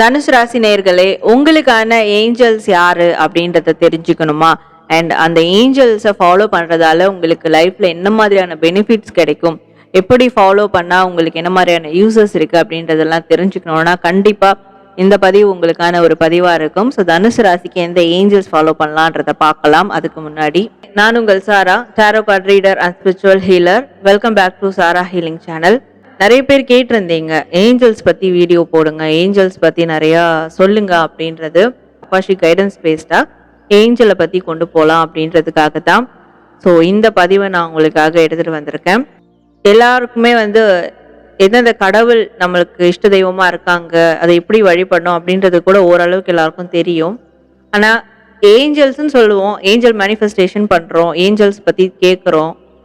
தனுஷ் ராசி நேர்களே உங்களுக்கான ஏஞ்சல்ஸ் யாரு அப்படின்றத தெரிஞ்சுக்கணுமா? அண்ட் அந்த ஏஞ்சல்ஸை ஃபாலோ பண்ணுறதால உங்களுக்கு லைஃப்பில் என்ன மாதிரியான பெனிஃபிட்ஸ் கிடைக்கும்? எப்படி ஃபாலோ பண்ணால் உங்களுக்கு என்ன மாதிரியான யூசஸ் இருக்குது அப்படின்றதெல்லாம் தெரிஞ்சுக்கணும்னா கண்டிப்பாக இந்த பதிவு உங்களுக்கான ஒரு பதிவாக இருக்கும். ஸோ தனுசு ராசிக்கு எந்த ஏஞ்சல்ஸ் ஃபாலோ பண்ணலான்றத பார்க்கலாம். அதுக்கு முன்னாடி நான் உங்கள் Sara tarot card reader and spiritual healer welcome back to Sara healing channel நிறைய பேர் கேட்டிருந்தீங்க ஏஞ்சல்ஸ் பற்றி வீடியோ போடுங்க ஏஞ்சல்ஸ் பற்றி நிறையா சொல்லுங்க அப்படின்றது. அப்பாஷி கைடன்ஸ் பேஸ்டாக ஏஞ்சலை பற்றி கொண்டு போகலாம் அப்படின்றதுக்காக தான் ஸோ இந்த பதிவை நான் உங்களுக்காக எடுத்துட்டு வந்திருக்கேன். எல்லாருக்குமே வந்து எந்தெந்த கடவுள் நம்மளுக்கு இஷ்ட தெய்வமாக இருக்காங்க அதை எப்படி வழிபடணும் அப்படின்றது கூட ஓரளவுக்கு எல்லாருக்கும் தெரியும். ஆனால் ஏஞ்சல்ஸ்ன்னு சொல்லுவோம் ஏஞ்சல் மேனிஃபெஸ்டேஷன் பண்ணுறோம் ஏஞ்சல்ஸ் பற்றி கேட்குறோம்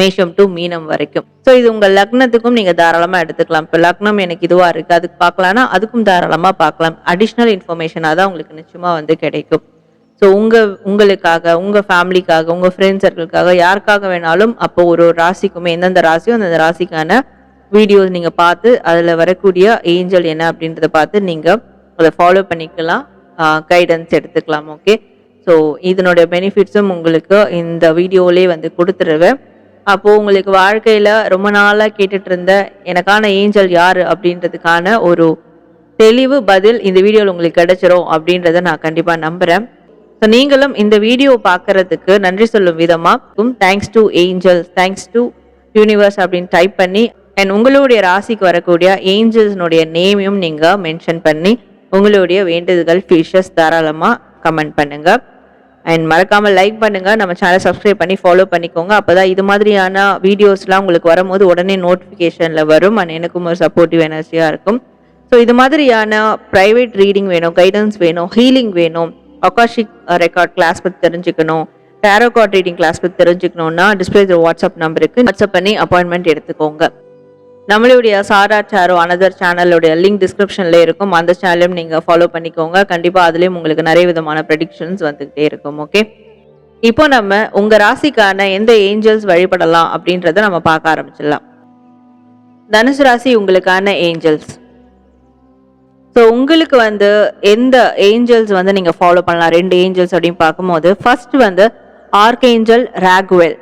மேஷம் டு மீனம் வரைக்கும். ஸோ இது உங்கள் லக்னத்துக்கும் நீங்கள் தாராளமாக எடுத்துக்கலாம். இப்போ லக்னம் எனக்கு இதுவாக இருக்குது அதுக்கு பார்க்கலான்னா அதுக்கும் தாராளமாக பார்க்கலாம். அடிஷ்னல் இன்ஃபர்மேஷனாக தான் உங்களுக்கு நிச்சயமாக வந்து கிடைக்கும். ஸோ உங்கள் உங்களுக்காக உங்கள் ஃபேமிலிக்காக உங்கள் ஃப்ரெண்ட்ஸ் சர்க்கிளுக்காக யாருக்காக வேணாலும் அப்போ ஒரு ஒரு ராசிக்குமே எந்தெந்த ராசியோ அந்தந்த ராசிக்கான வீடியோஸ் நீங்கள் பார்த்து அதில் வரக்கூடிய ஏஞ்சல் என்ன அப்படின்றத பார்த்து நீங்கள் அதை ஃபாலோ பண்ணிக்கலாம். கைடன்ஸ் எடுத்துக்கலாம் ஓகே ஸோ இதனுடைய பெனிஃபிட்ஸும் உங்களுக்கு இந்த வீடியோவிலே வந்து கொடுத்துருவேன். அப்போது உங்களுக்கு வாழ்க்கையில் ரொம்ப நாளாக கேட்டுட்டு இருந்த எனக்கான ஏஞ்சல் யார் அப்படின்றதுக்கான ஒரு தெளிவு பதில் இந்த வீடியோவில் உங்களுக்கு கிடைச்சிரும் அப்படின்றத நான் கண்டிப்பாக நம்புகிறேன் ஸோ நீங்களும் இந்த வீடியோ பார்க்கறதுக்கு நன்றி சொல்லும் விதமாக thanks to angels thanks to universe அப்படின்னு டைப் பண்ணி அண்ட் உங்களுடைய ராசிக்கு வரக்கூடிய ஏஞ்சல்ஸ்னுடைய நேமையும் நீங்கள் மென்ஷன் பண்ணி உங்களுடைய வேண்டுதல்கள் ஃபிஷஸ் தாராளமாக கமெண்ட் பண்ணுங்கள் அண்ட் மறக்காமல் லைக் பண்ணுங்கள் நம்ம சேனலை சப்ஸ்கிரைப் பண்ணி ஃபாலோ பண்ணிக்கோங்க. அப்போ தான் இது மாதிரியான வீடியோஸ்லாம் உங்களுக்கு வரும்போது உடனே நோட்டிஃபிகேஷனில் வரும். அண்ட் எனக்கும் ஒரு சப்போர்ட்டிவ் எனர்ஜியாக இருக்கும். ஸோ இது மாதிரியான ப்ரைவேட் ரீடிங் வேணும் கைடன்ஸ் வேணும் ஹீலிங் வேணும் அகாஷிக் ரெக்கார்ட் கிளாஸ் பற்றி தெரிஞ்சுக்கணும் டேரோ கார்ட் ரீடிங் கிளாஸ் பற்றி தெரிஞ்சுக்கணும்னா டிஸ்பிளே வாட்ஸ்அப் நம்பருக்கு வாட்ஸ்அப் பண்ணி அப்பாயின்மெண்ட் எடுத்துக்கோங்க. நம்மளுடைய சாரா சாரோ அனதர் சேனலுடைய லிங்க் டிஸ்கிரிப்ஷனில் இருக்கும். அந்த சேனலையும் நீங்கள் ஃபாலோ பண்ணிக்கோங்க. கண்டிப்பாக அதுலேயும் உங்களுக்கு நிறைய விதமான ப்ரெடிக்ஷன்ஸ் வந்துக்கிட்டே இருக்கும் ஓகே இப்போ நம்ம உங்கள் ராசிக்கான எந்த ஏஞ்சல்ஸ் வழிபடலாம் அப்படின்றத நம்ம பார்க்க ஆரம்பிச்சிடலாம். தனுசு ராசி உங்களுக்கான ஏஞ்சல்ஸ் ஸோ உங்களுக்கு வந்து எந்த ஏஞ்சல்ஸ் வந்து நீங்கள் ஃபாலோ பண்ணலாம்? ரெண்டு ஏஞ்சல்ஸ் அப்படின்னு பார்க்கும்போது ஃபர்ஸ்ட் வந்து ஆர்கேஞ்சல் ராகுவெல்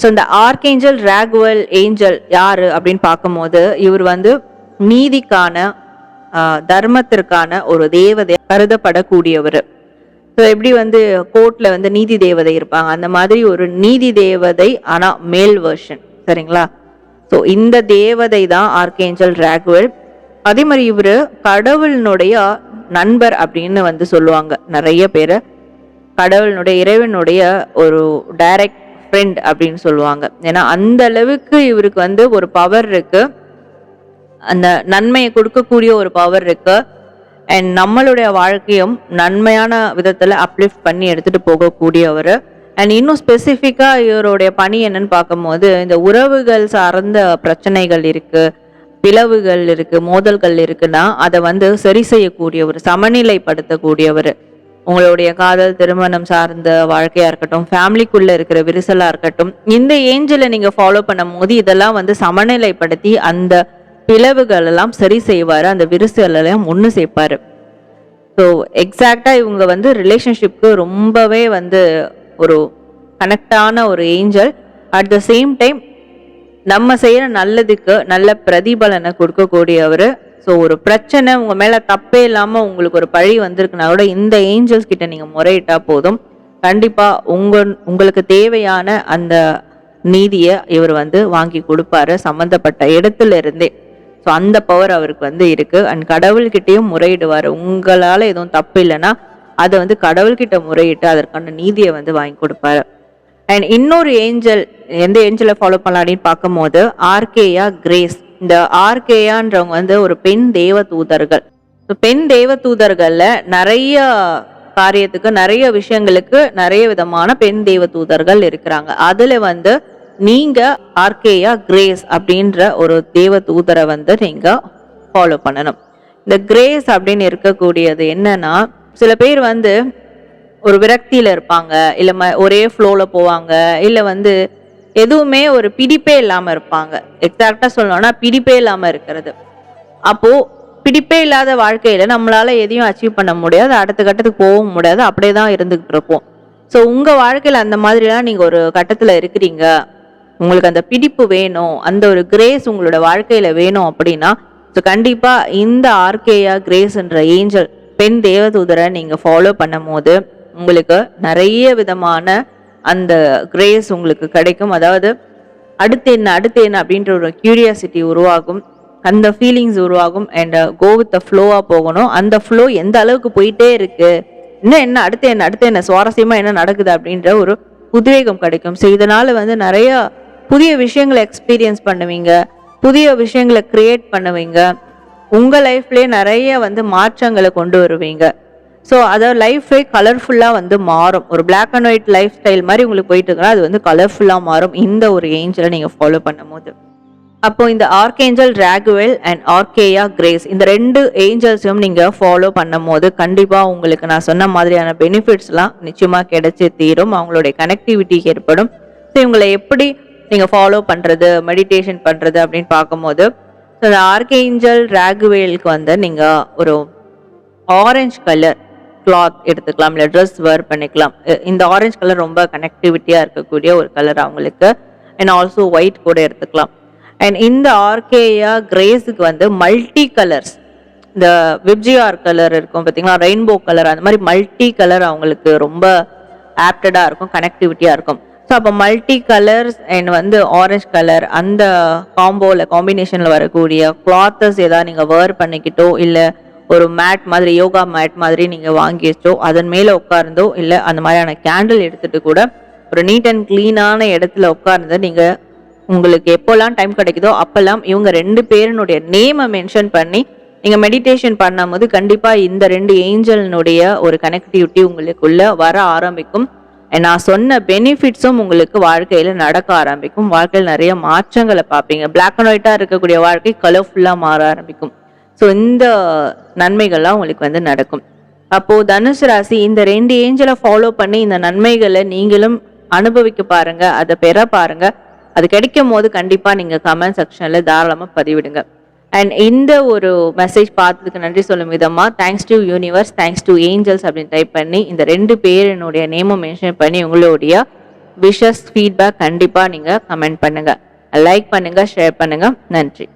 ஸோ இந்த ஆர்கேஞ்சல் ராகுவல் ஏஞ்சல் யார் அப்படின்னு பார்க்கும்போது இவர் வந்து நீதிக்கான தர்மத்திற்கான ஒரு தேவதை கருதப்படக்கூடியவர். ஸோ எப்படி வந்து கோர்ட்டில் வந்து நீதி தேவதை இருப்பாங்க? அந்த மாதிரி ஒரு நீதி தேவதை ஆனால் மேல் வெர்ஷன் சரிங்களா? ஸோ இந்த தேவதை தான் ஆர்கேஞ்சல் ராகுவல் அதே மாதிரி இவர் கடவுளினுடைய நண்பர் அப்படின்னு வந்து சொல்லுவாங்க. நிறைய பேர். கடவுளினுடைய இறைவனுடைய ஒரு டைரக்ட் ஃப்ரெண்ட் அப்படின்னு சொல்லுவாங்க. ஏன்னா அந்த அளவுக்கு இவருக்கு வந்து ஒரு பவர் இருக்கு. அந்த நன்மையை கொடுக்கக்கூடிய ஒரு பவர் இருக்கு. அண்ட் நம்மளுடைய வாழ்க்கையும் நன்மையான விதத்துல அப்லிஃப்ட் பண்ணி எடுத்துட்டு போகக்கூடியவர். அண்ட் இன்னும் ஸ்பெசிஃபிக்கா இவருடைய பணி என்னன்னு பார்க்கும்போது இந்த உறவுகள் சார்ந்த பிரச்சனைகள் இருக்கு பிளவுகள் இருக்கு மோதல்கள் இருக்குன்னா அதை வந்து சரி செய்யக்கூடியவர் சமநிலைப்படுத்தக்கூடியவர். உங்களுடைய காதல் திருமணம் சார்ந்த வாழ்க்கையா இருக்கட்டும் ஃபேமிலிக்குள்ள இருக்கிற விரிசலா இருக்கட்டும் இந்த ஏஞ்சலை நீங்க ஃபாலோ பண்ணும் போது இதெல்லாம் வந்து சமநிலைப்படுத்தி அந்த பிளவுகள் எல்லாம் சரி செய்வாரு அந்த விரிசல் எல்லாம் ஒன்று சேர்ப்பாரு. ஸோ எக்ஸாக்டா இவங்க வந்து ரிலேஷன்ஷிப்க்கு ரொம்பவே வந்து ஒரு கனெக்டான ஒரு angel at the same time நம்ம செய்யற நல்லதுக்கு நல்ல பிரதிபலனை கொடுக்கக்கூடியவர். ஸோ ஒரு பிரச்சனை உங்கள் மேலே தப்பே இல்லாமல் உங்களுக்கு ஒரு பழி வந்திருக்குன்னா கூட இந்த ஏஞ்சல்ஸ் கிட்ட நீங்கள் முறையிட்டால் போதும். கண்டிப்பாக உங்கள் உங்களுக்கு தேவையான அந்த நீதியை இவர் வந்து வாங்கி கொடுப்பாரு சம்மந்தப்பட்ட இடத்துல இருந்தே ஸோ அந்த பவர் அவருக்கு வந்து இருக்குது அண்ட் கடவுள்கிட்டையும் முறையிடுவார். உங்களால் எதுவும் தப்பு இல்லைன்னா அதை வந்து கடவுள்கிட்ட முறையிட்டு அதற்கான நீதியை வந்து வாங்கி கொடுப்பாரு. அண்ட் இன்னொரு ஏஞ்சல் எந்த ஏஞ்சலை ஃபாலோ பண்ணலாம் அப்படின்னு பார்க்கும்போது ஆர்கேயா கிரேஸ். இந்த ஆர்கேயான்றவங்க வந்து ஒரு பெண் தேவ தூதர்கள். ஸோ பெண் தேவ தூதர்களில் நிறைய காரியத்துக்கு நிறைய விஷயங்களுக்கு நிறைய விதமான பெண் தெய்வ தூதர்கள் இருக்கிறாங்க. அதில் வந்து நீங்க ஆர்கேயா கிரேஸ் அப்படின்ற ஒரு தெய்வ தூதரை வந்து நீங்க ஃபாலோ பண்ணணும். இந்த கிரேஸ் அப்படின்னு இருக்கக்கூடியது என்னன்னா சில பேர் வந்து ஒரு விரக்தியில இருப்பாங்க இல்லை ம- ஒரே ஃப்ளோவில் போவாங்க இல்லை வந்து எதுவுமே ஒரு பிடிப்பே இல்லாமல் இருப்பாங்க. எக்ஸாக்டாக சொல்லணும்னா பிடிப்பே இல்லாமல் இருக்கிறது. அப்போது பிடிப்பே இல்லாத வாழ்க்கையில் நம்மளால் எதையும் அச்சீவ் பண்ண முடியாது. அடுத்த கட்டத்துக்கு போகவும் முடியாது. அப்படியே தான் இருந்துக்கிட்டு இருப்போம். ஸோ உங்கள் வாழ்க்கையில் அந்த மாதிரிலாம் நீங்கள் ஒரு கட்டத்தில் இருக்கிறீங்க. உங்களுக்கு அந்த பிடிப்பு வேணும். அந்த ஒரு கிரேஸ் உங்களோட வாழ்க்கையில் வேணும் அப்படின்னா ஸோ கண்டிப்பாக இந்த ஆர்கேயா கிரேஸ்ன்ற ஏஞ்சல் பெண் தேவதூதரை நீங்கள் ஃபாலோ பண்ணும் போது உங்களுக்கு நிறைய விதமான அந்த கிரேஸ் உங்களுக்கு கிடைக்கும். அதாவது அடுத்து என்ன அடுத்து என்ன அப்படின்ற ஒரு கியூரியாசிட்டி உருவாகும். அந்த ஃபீலிங்ஸ் உருவாகும் அண்ட் கோ வித் த ஃப்ளோவாக போகணும். அந்த ஃப்ளோ எந்த அளவுக்கு போயிட்டே இருக்கு இன்னும் என்ன அடுத்து என்ன அடுத்து என்ன சுவாரஸ்யமாக என்ன நடக்குது அப்படின்ற ஒரு உத்வேகம் கிடைக்கும். ஸோ இதனால் வந்து நிறைய புதிய விஷயங்களை எக்ஸ்பீரியன்ஸ் பண்ணுவீங்க புதிய விஷயங்களை கிரியேட் பண்ணுவீங்க. உங்கள் லைஃப்லேயே நிறைய வந்து மாற்றங்களை கொண்டு வருவீங்க. ஸோ அதாவது லைஃபே கலர்ஃபுல்லாக வந்து மாறும். ஒரு black and white lifestyle மாதிரி உங்களுக்கு போயிட்டு இருக்கா அது வந்து கலர்ஃபுல்லாக மாறும். இந்த ஒரு ஏஞ்சலை நீங்கள் ஃபாலோ பண்ணும்போது. அப்போ இந்த archangel Raguel and archeia Grace இந்த ரெண்டு ஏஞ்சல்ஸையும் நீங்கள் ஃபாலோ பண்ணும்போது கண்டிப்பாக உங்களுக்கு நான் சொன்ன மாதிரியான பெனிஃபிட்ஸ்லாம் நிச்சயமாக கிடைச்சி தீரும். அவங்களுடைய கனெக்டிவிட்டி ஏற்படும். ஸோ இவங்களை எப்படி நீங்கள் ஃபாலோ பண்ணுறது மெடிடேஷன் பண்ணுறது அப்படின்னு பார்க்கும்போது ஸோ இந்த ஆர்கேஞ்சல் ராகுவேலுக்கு வந்து நீங்கள் ஒரு ஆரஞ்சு கலர் கிளாத் எடுத்துக்கலாம் இல்லை ட்ரெஸ் வேர் பண்ணிக்கலாம். இந்த ஆரஞ்சு கலர் ரொம்ப கனெக்டிவிட்டியாக இருக்கக்கூடிய ஒரு கலர் அவங்களுக்கு. அண்ட் ஆல்சோ ஒயிட் கூட எடுத்துக்கலாம். அண்ட் இந்த ஆர்கேயா கிரேஸுக்கு வந்து மல்டி கலர்ஸ் இந்த விப்ஜிஆர் கலர் இருக்கும் பார்த்தீங்களா ரெயின்போ கலர் அந்த மாதிரி மல்டி கலர் அவங்களுக்கு ரொம்ப ஆப்டடாக இருக்கும் கனெக்டிவிட்டியாக இருக்கும். ஸோ அப்போ மல்டி கலர்ஸ் அண்ட் வந்து ஆரஞ்சு கலர் அந்த காம்போவில் காம்பினேஷனில் வரக்கூடிய கிளாத்தஸ் ஏதாவது நீங்கள் வேர் பண்ணிக்கிட்டோ இல்லை ஒரு மேட் மாதிரி யோகா மேட் மாதிரி நீங்கள் வாங்கி வச்சோ அதன் மேலே உட்கார்ந்தோ இல்லை அந்த மாதிரியான கேண்டில் எடுத்துட்டு கூட ஒரு நீட் அண்ட் க்ளீனான இடத்துல உட்கார்ந்து நீங்கள் உங்களுக்கு எப்போல்லாம் டைம் கிடைக்குதோ அப்போல்லாம் இவங்க ரெண்டு பேரினுடைய நேமை மென்ஷன் பண்ணி நீங்கள் மெடிடேஷன் பண்ணும்போது கண்டிப்பாக இந்த ரெண்டு ஏஞ்சலினுடைய ஒரு கனெக்டிவிட்டி உங்களுக்குள்ள வர ஆரம்பிக்கும். நான் சொன்ன பெனிஃபிட்ஸும் உங்களுக்கு வாழ்க்கையில் நடக்க ஆரம்பிக்கும். வாழ்க்கையில் நிறைய மாற்றங்களை பார்ப்பீங்க. பிளாக் அண்ட் ஒயிட்டாக இருக்கக்கூடிய வாழ்க்கை கலர்ஃபுல்லாக மாற ஆரம்பிக்கும். ஸோ இந்த நன்மைகள்லாம் உங்களுக்கு வந்து நடக்கும். அப்போது தனுசு ராசி இந்த ரெண்டு ஏஞ்சலை ஃபாலோ பண்ணி இந்த நன்மைகளை நீங்களும் அனுபவிக்க பாருங்க அதை பெற பாருங்க. அது கிடைக்கும் போது கண்டிப்பாக நீங்கள் கமெண்ட் செக்ஷனில் தாராளமாக பதிவிடுங்க. அண்ட் இந்த ஒரு மெசேஜ் பார்த்ததுக்கு நன்றி சொல்லும் விதமாக thanks to universe thanks to angels அப்படின்னு டைப் பண்ணி இந்த ரெண்டு பேரினுடைய நேமும் மென்ஷன் பண்ணி உங்களுடைய விஷஸ் ஃபீட்பேக் கண்டிப்பாக நீங்கள் கமெண்ட் பண்ணுங்கள் லைக் பண்ணுங்கள் ஷேர் பண்ணுங்கள் நன்றி.